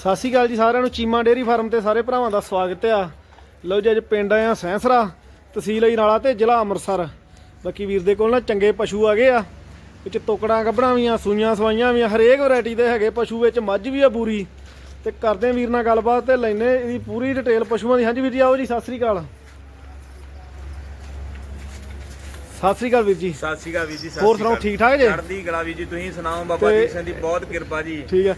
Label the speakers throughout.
Speaker 1: ਸਤਿ ਸ਼੍ਰੀ ਅਕਾਲ ਜੀ ਸਾਰਿਆਂ ਨੂੰ। ਚੀਮਾ ਡੇਅਰੀ ਫਾਰਮ ਤੇ ਸਾਰੇ ਭਰਾਵਾਂ ਦਾ ਸਵਾਗਤ ਆ। ਲਓ ਜੀ, ਅੱਜ ਪਿੰਡ ਆਏ ਆ ਸੈਂਸਰਾ, ਤਹਿਸੀਲ ਅਜਨਾਲਾ ਤੇ ਜ਼ਿਲ੍ਹਾ ਅੰਮ੍ਰਿਤਸਰ। ਬਾਕੀ ਵੀਰ ਦੇ ਕੋਲ ਨਾ ਚੰਗੇ ਪਸ਼ੂ ਆ ਗਏ ਆ। ਵਿੱਚ ਤੋਕੜਾਂ ਗੱਭਣਾ ਵੀ ਆ, ਸੂਈਆਂ ਸਵਾਈਆਂ ਵੀ ਆ। ਹਰੇਕ ਵੈਰਾਈਟੀ ਦੇ ਹੈਗੇ ਪਸ਼ੂ, ਵਿੱਚ ਮੱਝ ਵੀ ਆ ਪੂਰੀ। ਤੇ ਕਰਦੇ ਵੀਰ ਨਾਲ ਗੱਲਬਾਤ ਤੇ ਲੈਨੇ ਇਹਦੀ ਪੂਰੀ ਡਿਟੇਲ ਪਸ਼ੂਆਂ ਦੀ। ਹਾਂਜੀ ਵੀਰ ਜੀ, ਆਓ ਜੀ, ਸਤਿ ਸ਼੍ਰੀ ਅਕਾਲ। ਸਤਿ ਸ਼੍ਰੀ ਅਕਾਲ ਵੀਰ ਜੀ।
Speaker 2: ਸਤਿ ਸ਼੍ਰੀ ਅਕਾਲ ਵੀਰ ਜੀ
Speaker 1: ਹੋਰ
Speaker 2: ਸ਼੍ਰੀ
Speaker 1: ਸੁਣਾਓ। ਠੀਕ ਠਾਕ ਜੀ?
Speaker 2: ਚੜ੍ਹਦੀ ਕਲਾ ਵੀਰ ਜੀ ਤੁਸੀਂ ਸੁਣਾਓ ਬਾਬਾ ਜੀ ਸਿੰਘ ਦੀ ਬਹੁਤ ਕਿਰਪਾ ਜੀ।
Speaker 1: ਠੀਕ ਹੈ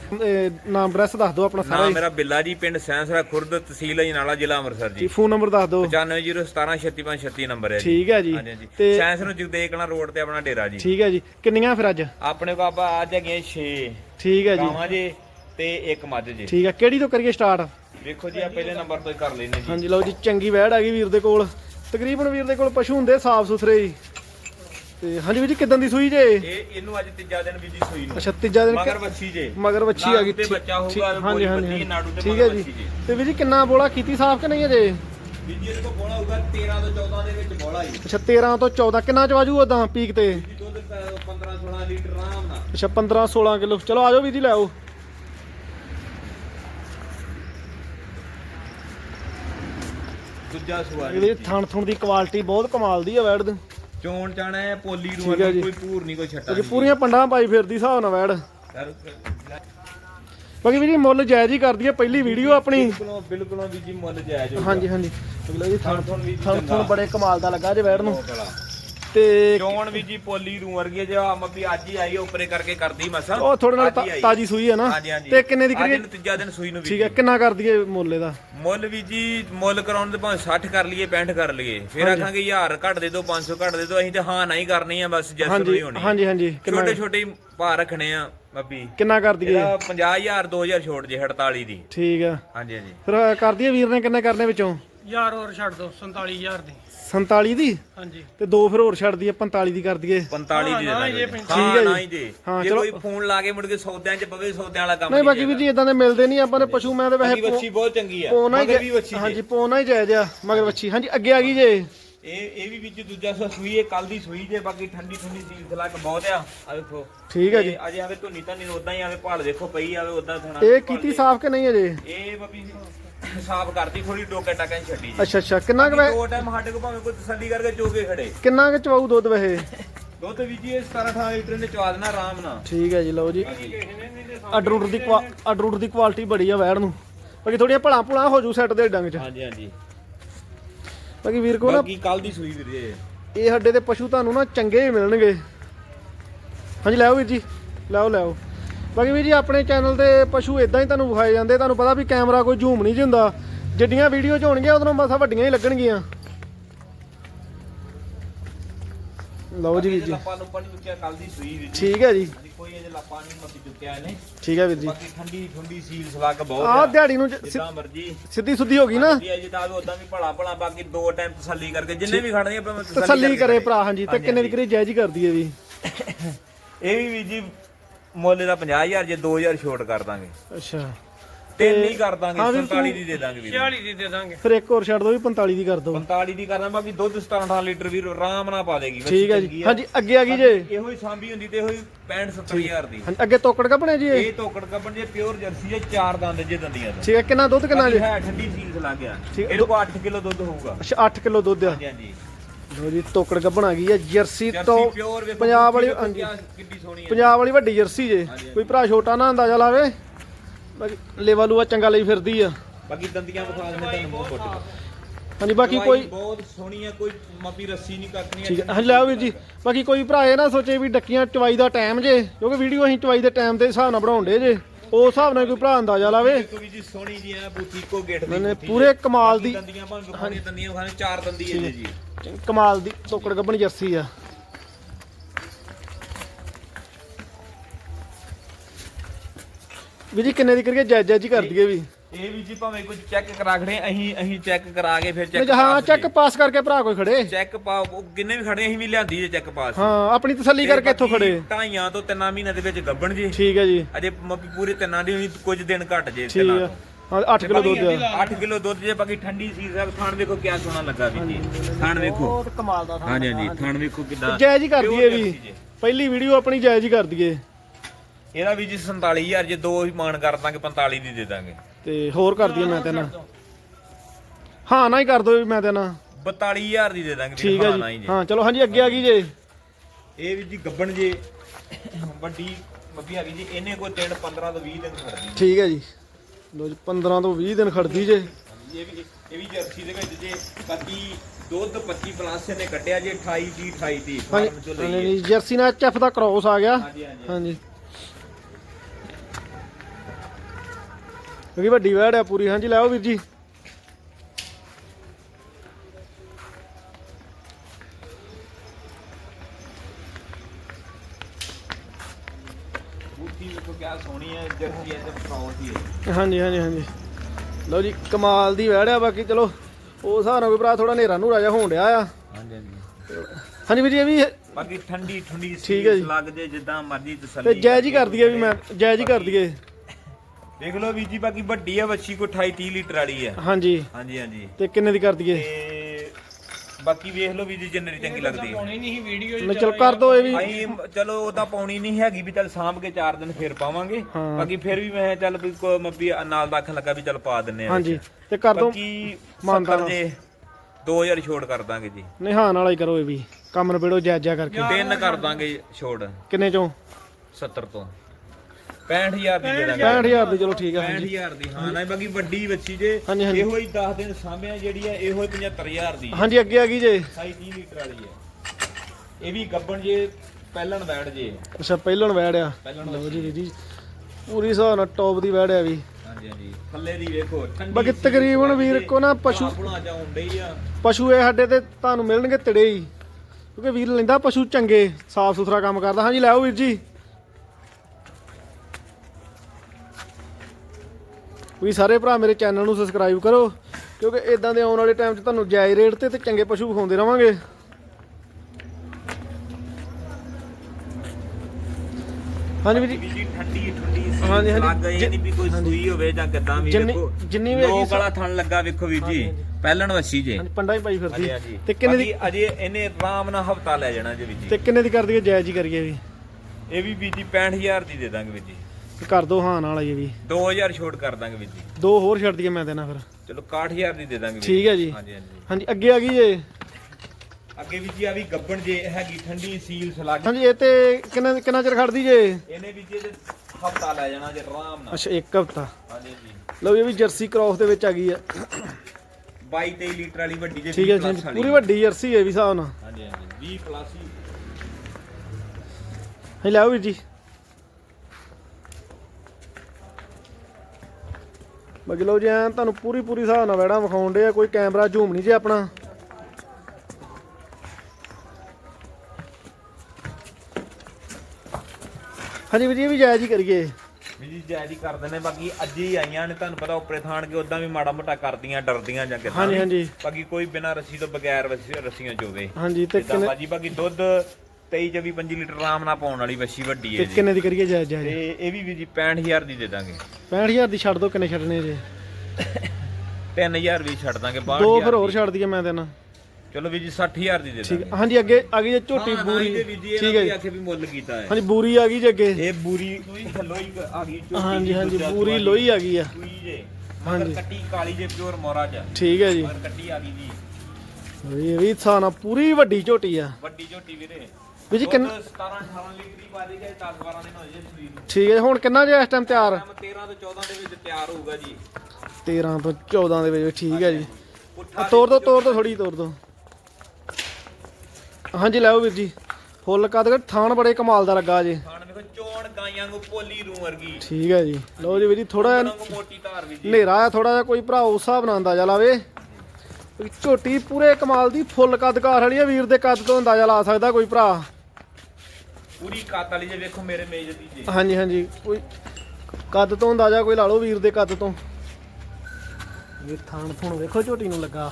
Speaker 1: ਨਾਮ ਐਡਰੈਸ ਦੱਸ ਦਿਓ ਆਪਣਾ ਸਾਰਾ
Speaker 2: ਨਾਮ ਮੇਰਾ ਬਿੱਲਾ ਜੀ ਪਿੰਡ ਸੈਂਸਰਾ ਖੁਰਦ ਤਹਿਸੀਲ ਅਜਨਾਲਾ ਜ਼ਿਲ੍ਹਾ ਅੰਮ੍ਰਿਤਸਰ ਜੀ।
Speaker 1: ਫੋਨ ਨੰਬਰ ਦੱਸ ਦਿਓ।
Speaker 2: 9501736536 ਨੰਬਰ ਹੈ ਜੀ।
Speaker 1: ਠੀਕ ਹੈ ਜੀ। ਤੇ
Speaker 2: ਸੈਂਸ ਨੂੰ ਜਗਦੇਵ ਕਲਾਂ ਰੋਡ ਤੇ ਆਪਣਾ ਡੇਰਾ ਜੀ।
Speaker 1: ਠੀਕ ਹੈ ਜੀ। ਕਿੰਨੀਆਂ ਫਿਰ ਅੱਜ?
Speaker 2: ਆਪਣੇ ਆਪਾਂ ਅੱਜ ਹੈਗੇ 6
Speaker 1: ਠੀਕ ਹੈ ਜੀ।
Speaker 2: ਗਾਵਾਂ ਜੀ ਤੇ ਇੱਕ ਮੱਝ ਜੀ।
Speaker 1: ਠੀਕ ਹੈ ਕਿਹੜੀ ਤੋਂ ਕਰੀਏ ਸਟਾਰਟ?
Speaker 2: ਵੇਖੋ ਜੀ ਆ ਪਹਿਲੇ ਨੰਬਰ ਤੋਂ ਹੀ ਕਰ ਲੈਨੇ ਜੀ।
Speaker 1: ਹਾਂਜੀ ਲਓ ਜੀ ਚੰਗੀ ਵੈੜ ਹੈਗੀ ਵੀਰ ਦੇ ਕੋਲ। ਤਕਰੀਬਨ ਵੀਰ ਦੇ ਕੋਲ ਪਸ਼ੂ ਹੁੰਦੇ ਸਾਫ਼ ਸੁਥਰੇ ਹੀ ਤੇ ਹਾਂਜੀ ਵੀਰ ਜੀ ਕਿਦਾਂ ਦੀ ਸੂਈ ਜੇ?
Speaker 2: ਇਹ ਇਹਨੂੰ ਅੱਜ ਤੀਜਾ ਦਿਨ ਵੀ ਜੀ ਸੂਈ ਨੂੰ।
Speaker 1: ਅੱਛਾ ਤੀਜਾ ਦਿਨ
Speaker 2: ਮਗਰ ਵੱਛੀ ਜੇ।
Speaker 1: ਮਗਰ ਵੱਛੀ ਆ ਗਈ
Speaker 2: ਤੇ ਬੱਚਾ ਹੋਊਗਾ,
Speaker 1: ਹਾਂਜੀ ਹਾਂਜੀ।
Speaker 2: ਨਾੜੂ ਤੇ
Speaker 1: ਠੀਕ ਹੈ ਜੀ। ਤੇ ਵੀਰ ਜੀ ਕਿੰਨਾ ਬੋਲਾ ਕੀਤੀ ਸਾਫ਼ ਕਿ ਨਹੀਂ ਅਜੇ?
Speaker 2: ਵੀਰ ਜੀ ਇਹਦੇ ਕੋਲ ਬੋਲਾ ਹੋਊਗਾ 13 ਤੋਂ 14 ਦੇ ਵਿੱਚ ਬੋਲਾ ਜੀ।
Speaker 1: ਅੱਛਾ 13 ਤੋਂ 14 ਕਿੰਨਾ ਚ ਵਾਜੂ ਉਦਾਂ ਪੀਕ ਤੇ?
Speaker 2: ਦੁੱਧ 15 16 ਲੀਟਰ ਆਰਾਮ ਨਾਲ।
Speaker 1: ਅੱਛਾ 15 16 ਕਿਲੋ। ਚਲੋ ਆਜੋ ਵੀਰ ਜੀ ਲੈ ਆਓ।
Speaker 2: ਦੂਜਾ ਸਵਾਲ
Speaker 1: ਇਹਦੇ ਥਣ ਥੁਣ ਦੀ ਕੁਆਲਿਟੀ ਬਹੁਤ ਕਮਾਲ ਦੀ ਆ ਵੈੜ ਦੀ।
Speaker 2: ਚੋਣ ਚਾਣਾ ਹੈ ਪੋਲੀ
Speaker 1: ਠੀਕ
Speaker 2: ਰੂ
Speaker 1: ਹੈ ਜੀ।
Speaker 2: ਕੋਈ ਪੂਰ ਨਹੀਂ ਕੋਈ ਛੱਟਾ ਨਹੀਂ
Speaker 1: ਪੂਰੀਆਂ ਪੰਡਾਂ ਪਾਈ ਫਿਰਦੀ ਹਿਸਾਬ ਨਾਲ ਵੈੜ। ਬਾਕੀ ਵੀਰ ਜੀ ਮੁੱਲ ਜਾਇਜ਼ ਹੀ ਕਰਦੀ ਆ ਪਹਿਲੀ ਵੀਡੀਓ ਆਪਣੀ।
Speaker 2: ਬਿਲਕੁਲੋਂ ਬਿਲਕੁਲੋਂ ਵੀ ਜੀ ਮੁੱਲ ਜਾਇਜ਼ ਹੋਊਗਾ।
Speaker 1: ਹਾਂਜੀ ਹਾਂਜੀ। ਅਗਲਾ ਜੀ ਥਣ
Speaker 2: ਥਣ ਵੀ
Speaker 1: ਥਣ ਥਣ ਬੜੇ ਕਮਾਲ ਦਾ ਲੱਗਾ ਜੇ ਵੈੜ ਨੂੰ। ਤੇ
Speaker 2: ਚੋਣ ਵੀ ਜੀ ਪੋਲੀ ਰੂ ਵਰਗੀ ਜੇ ਆ ਮੱਪੀ ਅੱਜ ਹੀ ਆਈ ਉੱਪਰੇ ਕਰਕੇ ਕਰਦੀ ਮਸਾ।
Speaker 1: ਉਹ ਥੋੜੇ ਨਾਲ
Speaker 2: ਅੱਜ।
Speaker 1: ਤਾਜੀ ਸੂਈ ਹੈ ਨਾ?
Speaker 2: ਹਾਂਜੀ ਹਾਂਜੀ।
Speaker 1: ਤੇ ਕਿੰਨੇ ਦੀ
Speaker 2: ਅੱਜ
Speaker 1: ਕਰੀਏ?
Speaker 2: ਨੂੰ ਤੀਜਾ ਦਿਨ ਸੂਈ ਨੂੰ ਵੀ
Speaker 1: ਠੀਕ ਹੈ ਕਿੰਨਾ ਕਰ ਦਈਏ ਮੁੱਲ ਇਹਦਾ?
Speaker 2: ਮੁੱਲ ਵੀ ਜੀ ਮੁੱਲ ਕਰਾਉਣ ਦੇ ਭਾਵੇਂ 60 ਕਰ ਲਈਏ 65 ਕਰ ਲਈਏ। ਫਿਰ। ਆਖਾਂਗੇ 1000 ਘੱਟ ਦੇ ਦਿਓ 500 ਘੱਟ ਦੇ ਦਿਓ ਅਸੀਂ ਤੇ ਹਾਂ ਨਹੀਂ ਕਰਨੀ ਆ ਬਸ ਜੈਸ
Speaker 1: ਹਾਂਜੀ
Speaker 2: ਨਹੀਂ ਹੋਣੀ
Speaker 1: ਹਾਂਜੀ ਹਾਂਜੀ।
Speaker 2: ਛੋਟੇ ਛੋਟੇ ਭਾਅ ਰੱਖਣੇ ਆ ਮੱਪੀ
Speaker 1: ਕਿੰਨਾ ਕਰ ਦਈਏ?
Speaker 2: ਇਹਦਾ 50000 2000 ਛੋੜ ਜੇ 48 ਦੀ।
Speaker 1: ਠੀਕ ਆ।
Speaker 2: ਹਾਂਜੀ ਹਾਂਜੀ।
Speaker 1: ਫਿਰ ਕਰ ਦਈਏ ਵੀਰ ਨੇ ਕਿੰਨੇ ਕਰਨੇ ਵਿੱਚੋਂ?
Speaker 3: ਯਾਰ ਹੋਰ ਛੱਡ ਦੋ 47000 ਦੀ।
Speaker 1: 47 ਦੀ?
Speaker 3: ਹਾਂਜੀ।
Speaker 1: ਤੇ ਦੋ ਫਿਰ ਹੋਰ ਛੱਡ ਦਈਏ 45 ਦੀ ਕਰ ਦਈਏ।
Speaker 2: 45 ਦੀ ਦੇ
Speaker 3: ਹਾਂ,
Speaker 2: ਦਾਂਗੇ।
Speaker 1: ਹੈ
Speaker 2: ਹਾਂ
Speaker 1: ਜੀ।
Speaker 2: ਨਾ ਹੀ ਜੀ। ਕੋਈ ਫੋਨ ਲਾ ਕੇ ਮੁੜ ਕੇ ਸੌਦਿਆਂ ਚ ਪਵੇ ਸੌਦਿਆਂ ਵਾਲਾ ਕੰਮ
Speaker 1: ਨਹੀਂ ਬਾਕੀ ਵੀਰ ਜੀ ਇਦਾਂ ਦੇ ਮਿਲਦੇ ਨਹੀਂ ਆਪਾਂ ਨੇ ਪਸ਼ੂ ਮੈਂ ਤੇ
Speaker 2: ਵੈਸੇ ਵੱਛੀ ਬਹੁਤ ਚੰਗੀ ਆ।
Speaker 1: ਪੋਨਾ ਹੀ
Speaker 2: ਮਗਰ ਵੀ
Speaker 1: ਜਾਇ-
Speaker 2: ਵੱਛੀ
Speaker 1: ਹਾਂਜੀ
Speaker 2: ਜੀ।
Speaker 1: ਪੋਨਾ ਹੀ ਜਾਇਜ਼ ਆ ਮਗਰ ਵੱਛੀ। ਹਾਂਜੀ ਅੱਗੇ ਆ ਗਈ ਜੇ।
Speaker 2: ਇਹ ਇਹ ਵੀ ਵਿੱਚ ਦੂਜਾ ਸੂਈ ਹੈ ਕੱਲ ਦੀ ਸੂਈ ਜੇ ਬਾਕੀ ਠੰਡੀ ਠੰਡੀ ਸੀਲ ਸਲਾਕ ਬਹੁਤ ਆ। ਆ ਵੇਖੋ।
Speaker 1: ਠੀਕ ਹੈ ਜੀ।
Speaker 2: ਅਜੇ ਆਵੇ ਧੁੰਨੀ ਧੰਨੀ ਉਦਾਂ ਹੀ ਆਵੇ ਭਾਲ ਦੇਖੋ ਪਈ ਆਵੇ ਉਦਾਂ ਥਣਾ
Speaker 1: ਇਹ ਕੀਤੀ ਸਾਫ਼ ਕਿ ਨਹੀਂ ਅਜੇ?
Speaker 2: ਇਹ ਬੱਬੀ ਸਾਫ਼ ਕਰਤੀ ਥੋੜੀ ਟੋਕੇ ਟਾਕਾਂ ਛੱਡੀ ਜੀ।
Speaker 1: ਅੱਛਾ ਅੱਛਾ ਕਿੰਨਾ ਕੁ
Speaker 2: ਦੋ ਟਾਈਮ ਸਾਡੇ ਕੋਲ ਭਾਵੇਂ ਕੋਈ ਤਸੱਲੀ ਕਰਕੇ ਚੋਕੇ ਖੜੇ।
Speaker 1: ਕਿੰਨਾ ਕੁ ਚਵਾਊ ਦੁੱਧ ਵੈਸੇ?
Speaker 2: ਦੁੱਧ ਵੀ ਜੀ ਇਹ 17 18 ਲੀਟਰ ਨੇ ਚਵਾ ਦੇਣਾ ਆਰਾਮ ਨਾਲ।
Speaker 1: ਠੀਕ ਹੈ ਜੀ ਲਓ ਜੀ। ਅਡਰੂਟ ਦੀ ਅਡਰੂਟ ਦੀ ਕੁਆਲਿਟੀ ਬੜੀ ਆ ਵੈੜ ਨੂੰ। ਬਾਕੀ ਥੋੜੀਆਂ ਭਲਾ ਭੁਲਾ ਹੋ ਜੂ ਸੈੱਟ ਦੇ ਡੰਗ ਚ
Speaker 2: ਹਾਂਜੀ ਹਾਂਜੀ।
Speaker 1: ਬਾਕੀ ਵੀਰ ਕੋ ਨਾ
Speaker 2: ਬਾਕੀ ਕੱਲ ਦੀ ਸੂਈ ਵੀਰ ਜੀ
Speaker 1: ਇਹ। ਸਾਡੇ ਦੇ ਪਸ਼ੂ ਤੁਹਾਨੂੰ ਨਾ ਚੰਗੇ ਹੀ ਮਿਲਣਗੇ। ਹਾਂਜੀ ਲੈ ਆਓ ਵੀਰ ਜੀ। ਲੈ ਆਓ ਲੈ ਆਓ। ਬਾਕੀ ਵੀਰ ਜੀ ਆਪਣੇ ਚੈਨਲ ਤੇ ਪਸ਼ੂ ਇਦਾਂ ਹੀ ਤੁਹਾਨੂੰ ਵਿਖਾਏ ਜਾਂਦੇ ਤੁਹਾਨੂੰ ਪਤਾ ਵੀ ਕੈਮਰਾ ਕੋਈ ਝੂਮ ਨਹੀਂ ਜਿੰਦਾ ਜਿੱਡੀਆਂ ਵੀਡੀਓ ਚ ਹੋਣਗੀਆਂ ਉਦੋਂ ਮਸਾ ਵੱਡੀਆਂ ਹੀ ਲੱਗਣਗੀਆਂ। ਲਓ ਜੀ ਵੀਰ ਜੀ।
Speaker 2: ਲੱਪਾ ਲੁੱਪਾ ਨਹੀਂ ਚੁੱਕਿਆ ਕੱਲ ਦੀ ਸੂਈ ਵੀਰ ਜੀ।
Speaker 1: ਠੀਕ ਹੈ ਜੀ।
Speaker 2: ਹਾਂਜੀ, ਕੋਈ ਅਜੇ ਲੱਪਾ ਨਹੀਂ ਮੱਤੀ ਚੁੱਕਿਆ ਇਹਨੇ।
Speaker 1: ਠੀਕ ਹੈ ਵੀਰ ਜੀ।
Speaker 2: ਬਾਕੀ ਠੰਡੀ ਠੰਡੀ ਸੀਲ ਸਲਾਕ ਬਹੁਤ
Speaker 1: ਆਹ
Speaker 2: ਆ।
Speaker 1: ਦਿਹਾੜੀ ਨੂੰ ਜ-
Speaker 2: ਜਿੱਦਾਂ ਮਰਜ਼ੀ।
Speaker 1: ਸਿੱਧੀ ਸੁੱਧੀ ਹੋ ਗਈ ਨਾ।
Speaker 2: ਜੀ ਅਜੇ ਤਾਂ ਉਦਾਂ ਵੀ ਭਲਾ ਭਲਾ ਬਾਕੀ ਦੋ ਟਾਈਮ ਤਸੱਲੀ ਕਰਕੇ ਜਿੰਨੇ ਵੀ ਖੜਦੇ ਆਪਾਂ ਮੈਂ
Speaker 1: ਤਸੱਲੀ ਕਰੇ ਭਰਾ ਹਾਂਜੀ ਤੇ ਕਿੰਨੇ ਦੀ ਕਰੀ ਜਾਇਜ਼ ਹੀ ਕਰਦੀ ਹੈ ਵੀ।
Speaker 2: ਇਹ ਵੀ ਵੀ ਜੀ ਮੁੱਲ ਦਾ 50000 ਜੇ 2000 ਛੋਟ ਕਰ ਦਾਂਗੇ।
Speaker 1: ਅੱਛਾ।
Speaker 2: ਤਿੰਨ ਹੀ ਕਰ ਦਾਂਗੇ
Speaker 1: ਹਾਂ ਵੀਰ
Speaker 2: 47 ਦੀ ਦੇ ਦਾਂਗੇ ਵੀਰ।
Speaker 3: 46 ਦੀ ਦੇ ਦਾਂਗੇ।
Speaker 1: ਫਿਰ ਇੱਕ ਹੋਰ ਛੱਡ ਦੋ ਵੀ 45 ਦੀ ਕਰ ਦੋ।
Speaker 2: 45 ਦੀ ਕਰਨਾ ਬਾਕੀ ਦੁੱਧ 17 18 ਲੀਟਰ ਵੀਰ ਆਰਾਮ ਨਾਲ ਪਾ ਦੇਗੀ।
Speaker 1: ਠੀਕ ਹੈ ਜੀ। ਹਾਂਜੀ ਅੱਗੇ ਆ ਗਈ ਜੇ।
Speaker 2: ਇਹੋ ਹੀ ਸਾਂਭੀ ਹੁੰਦੀ ਤੇ ਇਹੋ ਹੀ 65 70000 ਦੀ।
Speaker 1: ਹਾਂਜੀ ਅੱਗੇ ਤੋਕੜ ਕੱਪਣੇ ਜੀ ਇਹ?
Speaker 2: ਇਹ ਤੋਕੜ ਕੱਪਣ ਜੇ ਪਿਓਰ ਜਰਸੀ ਹੈ ਚਾਰ ਦੰਦ ਜੇ ਦੰਦੀਆਂ ਤੋਂ।
Speaker 1: ਠੀਕ ਹੈ ਕਿੰਨਾ ਦੁੱਧ ਕਿੰਨਾ ਜੇ?
Speaker 2: ਹੈ ਠੰਡੀ ਸੀਲ ਲੱਗ ਗਿਆ।
Speaker 1: ਠੀਕ ਹੈ,
Speaker 2: ਇਹਦੇ ਕੋਲ 8 ਕਿਲੋ ਦੁੱਧ ਹੋਊਗਾ।
Speaker 1: ਅੱਛਾ 8 ਕਿਲੋ ਦੁੱਧ ਆ।
Speaker 2: ਹਾਂਜੀ ਹਾਂਜੀ।
Speaker 1: ਲੋ ਜੀ ਤੋਕੜ ਗੱਬਣ ਆ ਗਈ ਹੈ ਜਰਸੀ ਤੋਂ ਪੰਜਾਬ ਵਾਲੀ ਹਾਂਜੀ
Speaker 2: ਸੋਹਣੀ ਹੈ
Speaker 1: ਪੰਜਾਬ ਵਾਲੀ ਵੱਡੀ ਜਰਸੀ ਜੇ। ਕੋਈ ਭਰਾ ਛੋਟਾ ਨਾ ਅੰਦਾਜ਼ਾ ਲਾਵੇ। ਬਾਕੀ ਲੇਵਾ ਲੂਆ ਚੰਗਾ ਲਈ ਫਿਰਦੀ ਆ।
Speaker 2: ਬਾਕੀ ਦੰਦੀਆਂ ਵਿਖਾ ਦਿੰਦੇ ਤੁਹਾਨੂੰ ਮੂੰਹ ਫੁੱਟ।
Speaker 1: ਹਾਂਜੀ ਬਾਕੀ ਕੋਈ
Speaker 2: ਬਹੁਤ ਸੋਹਣੀ ਹੈ ਕੋਈ ਮੱਪੀ ਰੱਸੀ ਨਹੀਂ ਕੱਟਣੀ
Speaker 1: ਠੀਕ ਹੈ ਲੈ ਵੀਰ ਜੀ ਬਾਕੀ ਕੋਈ ਭਰਾ ਇਹ ਨਾ ਸੋਚੇ ਵੀ ਡੱਕੀਆਂ ਚਵਾਈ ਦਾ ਟਾਈਮ ਜੇ ਕਿਉਂਕਿ ਵੀਡੀਓ ਅਸੀਂ ਚਵਾਈ ਦੇ ਟਾਈਮ ਦੇ ਹਿਸਾਬ ਨਾਲ ਬਣਾਉਂਦੇ ਜੇ। ਉਸ ਹਿਸਾਬ ਨਾਲ ਕੋਈ ਭਰਾ ਅੰਦਾਜ਼ਾ ਲਾਵੇ।
Speaker 2: ਦੇਖੋ ਵੀ ਜੀ ਸੋਹਣੀ ਜੀ ਹੈ ਬੂਟੀਕੋ ਗੇਟ ਦੀ
Speaker 1: ਮੈਨੇ
Speaker 2: ਬੂਟੀ
Speaker 1: ਪੂਰੇ ਕਮਾਲ ਦੀ।
Speaker 2: ਦੰਦੀਆਂ ਭਾਵੇਂ ਵਿਖਾਉਣੀਆਂ ਦੰਦੀਆਂ ਵਿਖਾਣੇ ਚਾਰ ਦੰਦੀ ਇਹਦੇ ਜੀ।
Speaker 1: ਕਮਾਲ ਦੀ ਤੋਕੜ ਗੱਬਣ ਜਰਸੀ ਆ। ਵੀਰ ਜੀ ਕਿੰਨੇ ਦੀ ਕਰੀਏ? ਜਾਇਜ਼ ਜਾਇਜ਼ ਹੀ ਕਰ ਦਈਏ ਵੀ।
Speaker 2: ਇਹ ਵੀ ਜੀ ਭਾਵੇਂ ਕੋਈ ਚੈੱਕ ਕਰਾ ਖੜੇ ਅਸੀਂ ਅਸੀਂ ਚੈੱਕ ਕਰਾ ਕੇ ਫਿਰ ਚੈੱਕ
Speaker 1: ਹਾਂ ਚੈੱਕ ਪਾਸ ਕਰਕੇ ਭਰਾ ਕੋਈ ਖੜੇ।
Speaker 2: ਚੈੱਕ ਪਾ ਉਹ ਕਿੰਨੇ ਵੀ ਖੜੇ ਅਸੀਂ ਵੀ ਲਿਆਂਦੀ ਜੇ ਚੈੱਕ ਪਾਸ।
Speaker 1: ਹਾਂ ਆਪਣੀ ਤਸੱਲੀ ਕਰਕੇ ਇੱਥੋਂ ਖੜੇ।
Speaker 2: ਢਾਈਆਂ ਤੋਂ ਤਿੰਨਾਂ ਮਹੀਨਿਆਂ ਦੇ ਵਿੱਚ ਗੱਬਣ ਜੀ।
Speaker 1: ਠੀਕ ਹੈ ਜੀ।
Speaker 2: ਅਜੇ ਪੂਰੇ ਤਿੰਨਾਂ ਦੀ ਕੁਝ ਦਿਨ ਘੱਟ ਜੇ
Speaker 1: ਠੀਕ ਆ ਹਾਂ। 8 ਕਿਲੋ ਦੁੱਧ ਆ।
Speaker 2: 8 ਕਿਲੋ ਦੁੱਧ ਜੇ ਬਾਕੀ ਠੰਡੀ ਸੀ ਸਰ ਖਾਣ ਵੇਖੋ ਕਿਆ ਸੋਹਣਾ ਲੱਗਾ ਵੀ ਜੀ। ਖਾਣ ਵੇਖੋ।
Speaker 1: ਬਹੁਤ ਕਮਾਲ ਦਾ
Speaker 2: ਹਾਂਜੀ ਹਾਂਜੀ ਖਾਣ ਵੇਖੋ ਕਿਦਾਂ
Speaker 1: ਜਾਇਜ਼ ਹੀ ਕਰ ਦਈਏ ਵੀ। ਪਹਿਲੀ ਵੀਡੀਓ ਆਪਣੀ ਜਾਇਜ਼ ਹੀ ਕਰ ਦਈਏ
Speaker 2: ਇਹਦਾ ਵੀ ਜੀ 47000 ਜੇ ਦੋ ਹੀ ਮਾਨ ਕਰ ਦਾਂਗੇ 45 ਦੀ ਦੇ ਦਾਂਗੇ।
Speaker 1: ਤੇ ਹੋਰ ਕਰ ਦਈਏ ਮੈਂ ਤੇ ਨਾ ਹਾਂ ਨਾ ਹੀ ਕਰ ਦੋ ਮੈਂ ਤੇ ਨਾ
Speaker 2: 42000 ਦੀ ਦੇ ਦਾਂਗੇ ਵੀਰ,
Speaker 1: ਠੀਕ ਹੈ
Speaker 2: ਹਾਂ ਨਾ ਹੀ
Speaker 1: ਜੀ।
Speaker 2: ਜੇ।
Speaker 1: ਹਾਂ ਚਲੋ ਹਾਂਜੀ ਅੱਗੇ ਆ ਗਈ ਜੇ।
Speaker 2: ਇਹ ਵੀ ਜੀ ਗੱਬਣ ਜੇ ਵੱਡੀ ਆ ਗਈ ਜੀ ਇਹਨੇ ਕੋਈ ਤਿੰਨ 15 ਤੋਂ 20 ਦਿਨ ਖੜਦੀ
Speaker 1: ਠੀਕ ਹੈ ਜੀ। ਲੋ ਜੀ 15 ਤੋਂ 20 ਦਿਨ ਖੜਦੀ ਜੇ।
Speaker 2: ਇਹ ਵੀ ਇਹ ਵੀ ਜਰਸੀ ਦੇ ਵਿੱਚ ਜੇ ਬਾਕੀ ਦੁੱਧ 25 ਪਲੱਸ ਇਹਨੇ ਕੱਢਿਆ ਜੇ 28 ਦੀ 28 ਦੀ ਫਾਰਮ ਚੋਂ ਲਈ ਹੈ।
Speaker 1: ਹਾਂਜੀ ਜਰਸੀ ਨਾਲ ਐਚਐਫ ਦਾ ਕ੍ਰੋਸ ਆ ਗਿਆ।
Speaker 2: ਹਾਂਜੀ ਹਾਂਜੀ।
Speaker 1: ਹਾਂਜੀ। ਕਿਉਂਕਿ ਵੱਡੀ ਵੈੜ ਆ ਪੂਰੀ ਹਾਂਜੀ ਲੈਓ ਵੀਰ ਜੀ।
Speaker 2: ਹੈ ਤੇ ਹੀ ਹੈ
Speaker 1: ਹਾਂਜੀ ਹਾਂਜੀ ਹਾਂਜੀ। ਲਓ ਜੀ ਕਮਾਲ ਦੀ ਵੈੜ ਆ ਬਾਕੀ ਚਲੋ ਉਹ ਹਿਸਾਬ ਨਾਲ ਕੋਈ ਭਰਾ ਥੋੜਾ ਹਨੇਰਾ ਨੂਰਾ ਜਿਹਾ ਹੋਣ ਡਿਆ ਆ।
Speaker 2: ਹਾਂਜੀ ਹਾਂਜੀ।
Speaker 1: ਹਾਂਜੀ ਵੀਰ ਜੀ ਇਹ ਵੀ
Speaker 2: ਬਾਕੀ ਠੰਡੀ ਠੰਡੀ
Speaker 1: ਠੀਕ ਹੈ ਜੀ।
Speaker 2: ਲੱਗ ਜੇ ਜਿੱਦਾਂ ਮਰਜ਼ੀ
Speaker 1: ਤੇ
Speaker 2: ਤਸੱਲੀ
Speaker 1: ਜਾਇਜ਼ ਹੀ ਕਰ ਦਈਏ ਵੀ ਮੈਂ ਜਾਇਜ਼ ਹੀ ਕਰ ਦਈਏ
Speaker 2: ਦੇਖ ਲਓ ਵੀਰ ਜੀ ਬਾਕੀ ਵੱਡੀ ਆ ਵੱਛੀ ਕੋ 28 30 ਲੀਟਰ ਵਾਲੀ ਹੈ
Speaker 1: ਹਾਂਜੀ।
Speaker 2: ਹਾਂਜੀ ਹਾਂਜੀ।
Speaker 1: ਤੇ ਕਿੰਨੇ ਦੀ ਕਰ ਦਈਏ?
Speaker 2: ਤੇ ਬਾਕੀ ਵੇਖ ਲਓ ਵੀਰ ਜੀ ਜਿੰਨੇ ਦੀ ਚੰਗੀ ਲੱਗਦੀ ਹੈ
Speaker 3: ਪਾਉਣੀ ਨਹੀਂ ਵੀਡੀਓ
Speaker 1: ਮੈਂ ਚਲ ਕਰ ਦੋ ਇਹ ਵੀ।
Speaker 2: ਅਸੀਂ ਚਲੋ ਉਹਦਾ ਪਾਉਣੀ ਨਹੀਂ ਹੈਗੀ ਵੀ ਚੱਲ ਸਾਂਭ ਕੇ 4 ਦਿਨ ਫੇਰ ਪਾਵਾਂਗੇ।
Speaker 1: ਹਾਂ।
Speaker 2: ਬਾਕੀ ਫਿਰ ਵੀ ਮੈਂ ਚੱਲ ਵੀ ਕੋ ਮੱਬੀ ਨਾਲ ਦਾ ਅੱਖ ਲੱਗਾ ਵੀ ਚੱਲ ਪਾ ਦਿੰਨੇ ਆ
Speaker 1: ਹਾਂਜੀ। ਤੇ ਕਰ ਦੋ।
Speaker 2: ਬਾਕੀ
Speaker 1: ਮਾਨਤਾ
Speaker 2: 70 ਜੇ 2000 ਛੋੜ ਕਰ ਦਾਂਗੇ ਜੀ।
Speaker 1: ਨਿਹਾਨ ਵਾਲਾ ਹੀ ਕਰੋ ਇਹ ਵੀ। ਕੰਮ ਨਬੇੜੋ ਜਾਇਜ਼ ਜਿਹਾ ਕਰਕੇ।
Speaker 2: ਤਿੰਨ ਕਰ ਦਾਂਗੇ ਛੋੜ।
Speaker 1: ਕਿੰਨੇ ਚੋਂ?
Speaker 2: 70 ਤੋਂ। 65000 ਦੀ ਦਾਂਗੇ।
Speaker 1: 65000 ਦੀ ਚਲੋ ਠੀਕ ਆ ਹਾਂਜੀ।
Speaker 2: 65000 ਦੀ ਹਾਂ ਨਾ ਬਾਕੀ ਵੱਡੀ ਬੱਚੀ ਜੇ। ਇਹੋ ਹੀ 10 ਦਿਨ ਸਾਂਭਿਆ ਜਿਹੜੀ ਆ ਇਹੋ ਹੀ 75000 ਦੀ
Speaker 1: ਹਾਂਜੀ ਅੱਗੇ ਆ ਗਈ ਜੇ।
Speaker 2: 28 ਲੀਟਰ ਵਾਲੀ ਹੈ ਇਹ ਵੀ ਗੱਬਣ ਜੇ ਪਹਿਲਣ ਬੈਠ ਜੇ।
Speaker 1: ਅੱਛਾ ਪਹਿਲਣ ਵੈੜ ਆ। ਲਓ ਜੀ ਜੀ ਪੂਰੀ ਹਿਸਾਬ ਨਾਲ ਟੌਪ ਦੀ ਵੈੜ ਆ ਵੀ।
Speaker 2: ਹਾਂਜੀ ਹਾਂਜੀ। ਥੱਲੇ ਦੀ ਵੇਖੋ
Speaker 1: ਬਾਕੀ ਤਕਰੀਬਨ ਵੀਰ ਕੋ ਨਾ ਪਸ਼ੂ ਪਸ਼ੂ ਇਹ ਸਾਡੇ ਤੇ ਤੁਹਾਨੂੰ ਮਿਲਣਗੇ ਤੜੇ ਹੀ। ਕਿਉਂਕਿ ਵੀਰ ਲੈਂਦਾ ਪਸ਼ੂ ਚੰਗੇ ਸਾਫ਼ ਸੁਥਰਾ ਕੰਮ ਕਰਦਾ। ਹਾਂਜੀ ਲੈਓ ਵੀਰ ਜੀ। ਵੀ ਸਾਰੇ ਭਰਾ ਮੇਰੇ ਚੈਨਲ ਨੂੰ ਸਬਸਕ੍ਰਾਈਬ ਕਰੋ ਕਿਉਂਕਿ ਇਦਾਂ ਦੇ ਆਉਣ ਵਾਲੇ ਟਾਈਮ 'ਚ ਤੁਹਾਨੂੰ ਜਾਇਜ਼ ਰੇਟ ਤੇ ਤੇ ਚੰਗੇ ਪਸ਼ੂ ਵਿਖਾਉਂਦੇ ਰਵਾਂਗੇ। ਹਾਂਜੀ
Speaker 2: ਵੀ ਜੀ। ਠੰਡੀ ਠੰਡੀ
Speaker 1: ਹਾਂਜੀ, ਹਾਂਜੀ।
Speaker 2: ਲੱਗ ਇਹ ਨਹੀਂ ਵੀ ਕੋਈ ਸੂਈ ਹੋਵੇ ਜਾਂ ਕਿਦਾਂ ਵੀ ਵੇਖੋ।
Speaker 1: ਜਿੰਨੀ ਵੀ ਹੈਗੀ
Speaker 2: ਵਾਲਾ ਥਣ ਲੱਗਾ ਵੇਖੋ ਵੀਰ ਜੀ। ਪਹਿਲਣ ਵੱਛੀ ਜੇ।
Speaker 1: ਹਾਂਜੀ ਪੰਡਾ ਹੀ ਪਾਈ ਫਿਰਦੀ। ਤੇ ਕਿੰਨੇ ਦੀ
Speaker 2: ਅਜੇ ਇਹਨੇ ਆਰਾਮ ਨਾਲ ਹਫਤਾ ਲੈ ਜਾਣਾ ਜੀ ਵੀਰ ਜੀ।
Speaker 1: ਤੇ ਕਿੰਨੇ ਦੀ ਕਰ ਦਈਏ ਜਾਇਜ਼ ਹੀ ਕਰੀਏ ਵੀ।
Speaker 2: ਇਹ ਵੀ ਵੀਰ ਜੀ 65000 ਦੀ ਦੇ ਦਾਂਗੇ ਵੀਰ ਜੀ।
Speaker 1: ਕਰ ਦੋ ਹਾਂ ਨਾਲ ਇਹ ਵੀ।
Speaker 2: 2000 ਛੋਟ ਕਰ ਦਾਂਗੇ ਵੀਰ ਜੀ।
Speaker 1: ਦੋ ਹੋਰ ਛੱਡ ਦਈਏ ਮੈਂ ਨਾ ਫਿਰ।
Speaker 2: ਚਲੋ 61000 ਦੀ ਦੇ ਦਾਂਗੇ ਵੀਰ
Speaker 1: ਠੀਕ ਹੈ ਜੀ।
Speaker 2: ਹਾਂਜੀ ਹਾਂਜੀ।
Speaker 1: ਹਾਂਜੀ ਅੱਗੇ ਆ ਗਈ ਜੇ।
Speaker 2: ਅੱਗੇ ਵੀ ਜੀ ਆ ਵੀ ਗੱਬਣ ਜੇ ਹੈਗੀ ਠੰਡੀ ਸੀਲ ਸਲਾਗ।
Speaker 1: ਹਾਂਜੀ ਇਹ ਤੇ ਕਿੰਨਾ ਕਿੰਨਾ ਚਿਰ ਖੜਦੀ ਜੇ?
Speaker 2: ਇਹਨੇ ਵੀ ਜੀ ਹਫਤਾ ਲੈ ਜਾਣਾ ਜੇ ਆਰਾਮ ਨਾਲ।
Speaker 1: ਅੱਛਾ ਇੱਕ ਹਫਤਾ।
Speaker 2: ਹਾਂਜੀ ਜੀ
Speaker 1: ਲਓ ਇਹ ਵੀ ਜਰਸੀ ਕ੍ਰੋਸ ਦੇ ਵਿੱਚ ਆ ਗਈ ਆ।
Speaker 2: 22 23 ਲੀਟਰ ਵਾਲੀ ਵੱਡੀ ਜੇ
Speaker 1: ਠੀਕ ਹੈ
Speaker 2: 20
Speaker 1: ਜੀ। ਪੂਰੀ ਵੱਡੀ ਜਰਸੀ ਹੈ ਵੀ ਹਿਸਾਬ ਨਾਲ।
Speaker 2: ਹਾਂਜੀ ਹਾਂਜੀ। 20 ਪਲੱਸ ਹੀ।
Speaker 1: ਲਿਆਓ ਵੀਰ ਜੀ। ਲਓ ਜੀ ਐਂ ਤੁਹਾਨੂੰ ਪੂਰੀ ਪੂਰੀ ਹਿਸਾਬ ਨਾਲ ਵੈੜਾ ਵਿਖਾਉਣ ਦੇ ਆ ਕੋਈ ਕੈਮਰਾ ਝੂਮ ਨਹੀਂ ਜੇ ਆਪਣਾ। ਹਾਂਜੀ ਵੀਰ ਜੀ ਵੀ ਜਾਇਜ਼ ਹੀ ਕਰੀਏ।
Speaker 2: ਵੀ ਜੀ ਜਾਇਜ਼ ਹੀ ਕਰ ਦਿੰਦੇ ਬਾਕੀ ਅੱਜ ਹੀ ਆਈਆਂ ਨੇ ਤੁਹਾਨੂੰ ਪਤਾ ਉੱਪਰੇ ਥਾਣ ਕੇ ਉਦਾਂ ਵੀ ਮਾੜਾ ਮੋਟਾ ਕਰਦੀਆਂ ਡਰਦੀਆਂ ਜਾਂ ਕਿਦਾਂ
Speaker 1: ਹਾਂਜੀ ਹਾਂਜੀ।
Speaker 2: ਬਾਕੀ ਕੋਈ ਬਿਨਾਂ ਰੱਸੀ ਤੋਂ ਬਗੈਰ ਰੱਸੀ- ਰੱਸੀਆਂ ਚੋਵੇ।
Speaker 1: ਹਾਂਜੀ ਤੇ
Speaker 2: ਇਦਾਂ
Speaker 1: ਕਿੰਨੇ
Speaker 2: ਬਾਜੀ ਬਾਕੀ ਦੁੱਧ 23 24 25 ਲੀਟਰ ਆਰਾਮ ਨਾਲ ਪਾਉਣ ਵਾਲੀ ਵੱਛੀ ਵੱਡੀ
Speaker 1: ਤੇ
Speaker 2: ਹੈ ਜੀ।
Speaker 1: ਕਿੰਨੇ ਦੀ ਕਰੀਏ ਜਾਇਜ਼ ਜਾਇਜ਼?
Speaker 2: ਤੇ ਇਹ ਵੀ ਵੀ ਜੀ 65000 ਦੀ ਦੇ ਦਾਂਗੇ।
Speaker 1: 65000 ਦੀ ਛੱਡ ਦੋ ਕਿੰਨੇ ਛੱਡਨੇ ਜੇ?
Speaker 2: 3000 ਵੀ ਛੱਡ ਦਾਂਗੇ
Speaker 1: ਦੋ
Speaker 2: 62000
Speaker 1: ਫਿਰ ਹੋਰ ਛੱਡ ਦਈਏ ਮੈਂ ਨਾ।
Speaker 2: ਚਲੋ ਵੀ ਜੀ 60000 ਦੀ ਦੇ
Speaker 1: ਠੀਕ
Speaker 2: ਦਾਂਗੇ।
Speaker 1: ਹਾਂਜੀ ਅੱਗੇ ਆ ਗਈ ਜੇ ਝੋਟੀ ਬੂਰੀ
Speaker 2: ਵੀ
Speaker 1: ਠੀਕ ਹੈ
Speaker 2: ਦੀ
Speaker 1: ਜੀ।
Speaker 2: ਆਖੇ ਵੀ ਮੁੱਲ ਕੀਤਾ ਹੈ।
Speaker 1: ਹਾਂਜੀ ਬੂਰੀ ਆ ਗਈ ਜੇ ਅੱਗੇ।
Speaker 2: ਇਹ ਬੂਰੀ ਲੋਈ ਆ ਗਈ ਝੋਟੀ
Speaker 1: ਹਾਂਜੀ
Speaker 2: ਦੀ
Speaker 1: ਹਾਂਜੀ
Speaker 2: ਸਵਾਰੀ।
Speaker 1: ਲੋਈ ਆ ਗਈ ਆ।
Speaker 2: ਜੇ। ਮਗਰ ਕੱਟੀ ਕਾਲੀ ਜੇ ਪਿਓਰ ਮੋਰਾ ਚ
Speaker 1: ਠੀਕ ਹੈ ਜੀ।
Speaker 2: ਮਗਰ ਕੱਟੀ ਆ ਗਈ ਜੀ।
Speaker 1: ਇਹ ਵੀ ਥਾਣਾ ਪੂਰੀ ਵੱਡੀ ਝੋਟੀ ਆ।
Speaker 2: ਵੱਡੀ ਝੋਟੀ ਵੀਰੇ।
Speaker 1: ਵੀ ਜੀ ਕਿੰਨ
Speaker 2: 17 18 ਲੀਟਰ ਦੀ ਵਾਦੀ ਗਏ 10 12 ਦਿਨ ਹੋਏ ਜੇ ਸਰੀਰ ਨੂੰ।
Speaker 1: ਠੀਕ ਹੈ ਹੁਣ ਕਿੰਨਾ ਜੇ ਇਸ ਟਾਈਮ ਤਿਆਰ?
Speaker 2: ਟਾਈਮ 13 ਤੋਂ 14 ਦੇ ਵਿੱਚ ਤਿਆਰ ਹੋਊਗਾ ਜੀ।
Speaker 1: 13 ਤੋਂ 14 ਦੇ ਵਿੱਚ ਠੀਕ ਹੈ ਜੀ।
Speaker 2: ਪੁੱਠਾ
Speaker 1: ਤੋੜ ਦੋ ਤੋੜ ਦੋ ਥੋੜੀ ਤੋੜ ਦੋ। ਹਾਂਜੀ ਲੈਓ ਵੀਰ ਜੀ। ਫੁੱਲ ਕੱਦ ਕੇ ਥਾਣ ਬੜੇ ਕਮਾਲ ਦਾ ਲੱਗਾ ਜੀ।
Speaker 2: ਖਾਣ ਵੇਖੋ ਚੋਣ ਗਾਈਆਂ ਨੂੰ ਪੋਲੀ ਰੂ ਵਰਗੀ।
Speaker 1: ਠੀਕ ਹੈ ਜੀ। ਲਓ ਜੀ ਵੀਰ ਜੀ ਥੋੜਾ
Speaker 2: ਨੂੰ ਮੋਟੀ ਧਾਰ ਵੀ ਜੀ।
Speaker 1: ਹਨੇਰਾ ਆ ਥੋੜਾ ਜਿਹਾ ਕੋਈ ਭਰਾ ਉਸ ਹਿਸਾਬ ਨਾਲ ਅੰਦਾਜ਼ਾ ਲਾਵੇ। ਝੋਟੀ ਪੂਰੇ ਕਮਾਲ ਦੀ ਫੁੱਲ ਕੱਦ ਘਾਰ ਵਾਲੀ ਆ ਵੀਰ ਦੇ ਕੱਦ ਤੋਂ ਅੰਦਾਜ਼ਾ ਲਾ ਸਕਦਾ ਕੋਈ ਭਰਾ।
Speaker 2: ਪੂਰੀ ਕਾਤ ਵਾਲੀ ਜੇ ਵੇਖੋ ਮੇਰੇ ਮੇਜ ਦੀ ਜੀ।
Speaker 1: ਹਾਂਜੀ ਹਾਂਜੀ ਕੋਈ ਕੱਦ ਤੋਂ ਅੰਦਾਜ਼ਾ ਕੋਈ ਲਾ ਲਓ ਵੀਰ ਦੇ ਕੱਦ ਤੋਂ। ਇਹ ਥਾਣ ਥੁਣ ਵੇਖੋ ਝੋਟੀ ਨੂੰ ਲੱਗਾ।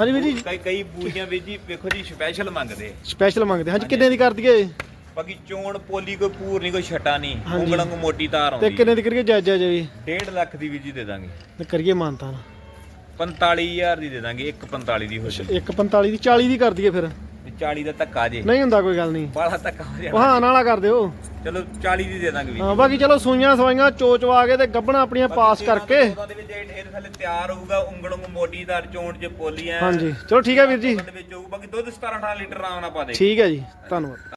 Speaker 1: ਹਾਂਜੀ ਵੀਰ ਜੀ।
Speaker 2: ਕਈ ਕਈ ਪੂਰੀਆਂ ਵੀ ਜੀ ਵੇਖੋ ਜੀ ਸਪੈਸ਼ਲ ਮੰਗਦੇ।
Speaker 1: ਸਪੈਸ਼ਲ ਮੰਗਦੇ। ਹਾਂਜੀ ਕਿੰਨੇ ਦੀ ਕਰ ਦਈਏ
Speaker 2: ਬਾਕੀ ਚੋਣ ਪੋਲੀ ਕੋਈ ਪੂਰ ਨਹੀਂ ਕੋਈ ਛਟਾ ਨਹੀਂ। ਉਂਗਲਾਂ ਨੂੰ ਮੋਟੀ ਧਾਰ
Speaker 1: ਤੇ
Speaker 2: ਆਉਂਦੀ
Speaker 1: ਕਿੰਨੇ ਦੀ ਕਰੀਏ? ਜਾਇਜ਼ਾ ਜੀ
Speaker 2: 1.5 ਲੱਖ ਦੀ ਵੀ ਜੀ ਦੇ ਦਾਂਗੇ।
Speaker 1: ਤੇ ਕਰੀਏ ਮਾਨਤਾ
Speaker 2: 45000 ਦੀ ਦੇ ਦਾਂਗੇ 145 ਦੀ ਹੋ ਜਾਊ।
Speaker 1: 145 ਦੀ 40 ਦੀ ਕਰ ਦਈਏ ਫਿਰ।
Speaker 2: ਤੇ 40 ਦਾ ਧੱਕਾ ਜੇ।
Speaker 1: ਨਹੀਂ ਹੁੰਦਾ ਕੋਈ ਗੱਲ ਨਹੀਂ।
Speaker 2: ਬੜਾ ਧੱਕਾ ਹੋ ਜਾਣਾ।
Speaker 1: ਹਾਂ ਨਾਲਾ ਕਰ ਦਿਓ।
Speaker 2: ਚਲੋ 40 ਦੀ ਦੇ ਦਾਂਗੇ ਵੀ।
Speaker 1: ਹਾਂ ਬਾਕੀ ਚਲੋ ਸੂਈਆਂ ਸਵਾਈਆਂ ਚੋਚਵਾ ਕੇ ਤੇ ਗੱਬਣਾ ਆਪਣੀਆਂ ਪਾਸ ਕਰਕੇ।
Speaker 2: ਉਹਦਾ ਦੇ ਵਿੱਚ ਇਹ ਢੇਰ ਥੱਲੇ ਤਿਆਰ ਹੋਊਗਾ ਉਂਗਲ ਚੋਣ ਚ ਪੋਲੀਆਂ।
Speaker 1: ਹਾਂਜੀ। ਚਲੋ ਠੀਕ ਹੈ ਵੀਰ ਜੀ।
Speaker 2: ਵਿੱਚ ਹੋਊ ਬਾਕੀ ਦੁੱਧ 17 18 ਲੀਟਰ ਨਾਲ ਪਾ ਦੇ।
Speaker 1: ਠੀਕ ਹੈ ਜੀ ਧੰਨਵਾਦ।